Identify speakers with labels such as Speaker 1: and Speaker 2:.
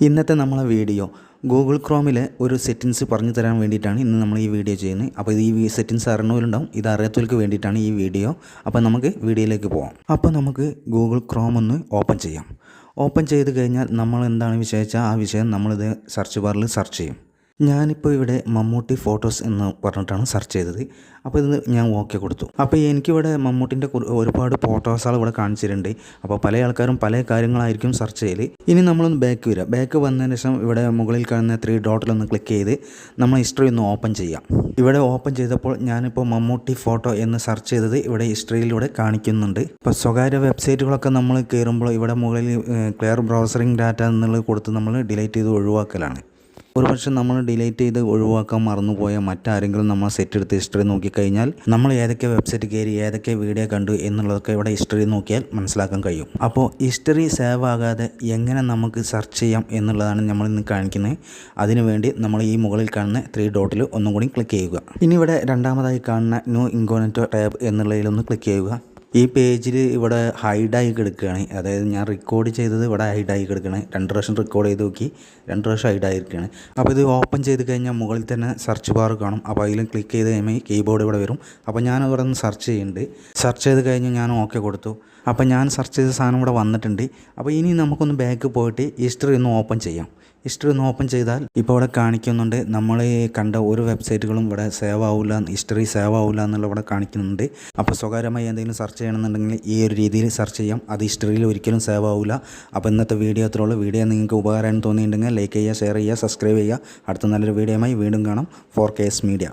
Speaker 1: ഇന്നത്തെ നമ്മളെ video. Google ക്രോമിലെ ഒരു സെറ്റിങ്സ് പറഞ്ഞു തരാൻ വേണ്ടിയിട്ടാണ് ഇന്ന് നമ്മൾ ഈ വീഡിയോ ചെയ്യുന്നത്. അപ്പോൾ ഈ സെറ്റിങ്സ് അറിഞ്ഞവരുണ്ടാവും. ഇത് അറിയാത്തവർക്ക് വേണ്ടിയിട്ടാണ് ഈ വീഡിയോ. അപ്പോൾ നമുക്ക് വീഡിയോയിലേക്ക് പോകാം അപ്പോൾ നമുക്ക് ഗൂഗിൾ ക്രോം ഒന്ന് ഓപ്പൺ ചെയ്യാം. ഓപ്പൺ ചെയ്ത് കഴിഞ്ഞാൽ നമ്മൾ എന്താണ് വിഷയിച്ചാൽ ആ വിഷയം നമ്മളിത് സെർച്ച് ബാറിൽ സെർച്ച് ചെയ്യും. ഞാനിപ്പോൾ ഇവിടെ മമ്മൂട്ടി ഫോട്ടോസ് എന്ന് പറഞ്ഞിട്ടാണ് സെർച്ച് ചെയ്തത്. അപ്പോൾ ഇത് ഞാൻ ഓക്കെ കൊടുത്തു. അപ്പോൾ എനിക്കിവിടെ മമ്മൂട്ടിന്റെ ഒരുപാട് ഫോട്ടോസുകൾ ഇവിടെ കാണിച്ചിട്ടുണ്ട്. അപ്പോൾ പല ആൾക്കാരും പല കാര്യങ്ങളായിരിക്കും സെർച്ച് ചെയ്യൽ ഇനി നമ്മളൊന്ന് ബാക്ക് വരിക ബാക്ക് വന്നതിന് ശേഷം ഇവിടെ മുകളിൽ കാണുന്ന ത്രീ ഡോട്ടിലൊന്ന് ക്ലിക്ക് ചെയ്ത് നമ്മൾ ഹിസ്റ്ററി ഒന്ന് ഓപ്പൺ ചെയ്യാം. ഇവിടെ ഓപ്പൺ ചെയ്തപ്പോൾ ഞാനിപ്പോൾ മമ്മൂട്ടി ഫോട്ടോ എന്ന് സെർച്ച് ചെയ്തത് ഇവിടെ ഹിസ്റ്ററിയിലൂടെ കാണിക്കുന്നുണ്ട്. ഇപ്പോൾ സ്വകാര്യ വെബ്സൈറ്റുകളൊക്കെ നമ്മൾ കയറുമ്പോൾ ഇവിടെ മുകളിൽ ക്ലിയർ ബ്രൗസറിങ് ഡാറ്റ എന്നുള്ളത് കൊടുത്ത് നമ്മൾ ഡിലീറ്റ് ചെയ്ത് ഒഴിവാക്കലാണ്. ഒരു പക്ഷേ നമ്മൾ ഡിലീറ്റ് ചെയ്ത് ഒഴിവാക്കാൻ മറന്നുപോയ മറ്റാരെങ്കിലും നമ്മൾ സെറ്റ് എടുത്ത് ഹിസ്റ്ററി നോക്കിക്കഴിഞ്ഞാൽ നമ്മൾ ഏതൊക്കെ വെബ്സൈറ്റ് കയറി ഏതൊക്കെ വീഡിയോ കണ്ടു എന്നുള്ളതൊക്കെ ഇവിടെ ഹിസ്റ്ററി നോക്കിയാൽ മനസ്സിലാക്കാൻ കഴിയും. അപ്പോൾ ഹിസ്റ്ററി സേവ് ആകാതെ എങ്ങനെ നമുക്ക് സെർച്ച് ചെയ്യാം എന്നുള്ളതാണ് നമ്മൾ ഇന്ന് കാണിക്കുന്നത്. അതിനുവേണ്ടി നമ്മൾ ഈ മുകളിൽ കാണുന്ന ത്രീ ഡോട്ടിൽ ഒന്നും കൂടി ക്ലിക്ക് ചെയ്യുക. ഇനി ഇവിടെ രണ്ടാമതായി കാണുന്ന ന്യൂ ഇൻകോണറ്റോ ടാബ് എന്നുള്ളതിലൊന്ന് ക്ലിക്ക് ചെയ്യുക. ഈ പേജിൽ ഇവിടെ ഹൈഡായി കിടക്കുകയാണ്. അതായത് ഞാൻ റെക്കോർഡ് ചെയ്തത് ഇവിടെ ഹൈഡായി കിടക്കുകയാണ്. രണ്ട് പ്രാവശ്യം റെക്കോർഡ് ചെയ്ത് നോക്കി രണ്ട് പ്രാവശ്യം ഹൈഡായിരിക്കുകയാണ് അപ്പോൾ ഇത് ഓപ്പൺ ചെയ്ത് കഴിഞ്ഞാൽ മുകളിൽ തന്നെ സെർച്ച് ബാർ കാണും. അപ്പോൾ അതിലും ക്ലിക്ക് ചെയ്ത് കഴിയുമ്പോൾ കീബോർഡ് ഇവിടെ വരും. അപ്പോൾ ഞാൻ ഇവിടെ നിന്ന് സെർച്ച് ചെയ്യുന്നുണ്ട്. സെർച്ച് ചെയ്ത് കഴിഞ്ഞ് ഞാൻ ഓക്കെ കൊടുത്തു. അപ്പോൾ ഞാൻ സെർച്ച് ചെയ്ത സാധനം ഇവിടെ വന്നിട്ടുണ്ട്. അപ്പോൾ ഇനി നമുക്കൊന്ന് ബാക്ക് പോയിട്ട് ഹിസ്റ്ററി ഒന്ന് ഓപ്പൺ ചെയ്യാം. ഹിസ്റ്ററി ഒന്ന് ഓപ്പൺ ചെയ്താൽ ഇപ്പോൾ ഇവിടെ കാണിക്കുന്നുണ്ട്. നമ്മൾ കണ്ട ഒരു വെബ്സൈറ്റുകളും ഇവിടെ സേവ് ആവില്ല ഹിസ്റ്ററി സേവ് ആവില്ല എന്നുള്ള ഇവിടെ കാണിക്കുന്നുണ്ട്. അപ്പോൾ സ്വകാര്യമായി എന്തെങ്കിലും സെർച്ച് ചെയ്യണമെന്നുണ്ടെങ്കിൽ ഈ ഒരു രീതിയിൽ സെർച്ച് ചെയ്യാം. അത് ഹിസ്റ്ററിയിൽ ഒരിക്കലും സേവ് ആവില്ല അപ്പോൾ ഇന്നത്തെ വീഡിയോ അത്രയുള്ളൂ വീഡിയോ നിങ്ങൾക്ക് ഉപകാരം തോന്നിയിട്ടുണ്ടെങ്കിൽ ലൈക്ക് ചെയ്യുക ഷെയർ ചെയ്യുക സബ്സ്ക്രൈബ് ചെയ്യുക. അടുത്ത നല്ലൊരു വീഡിയോയുമായി വീണ്ടും കാണാം. For media.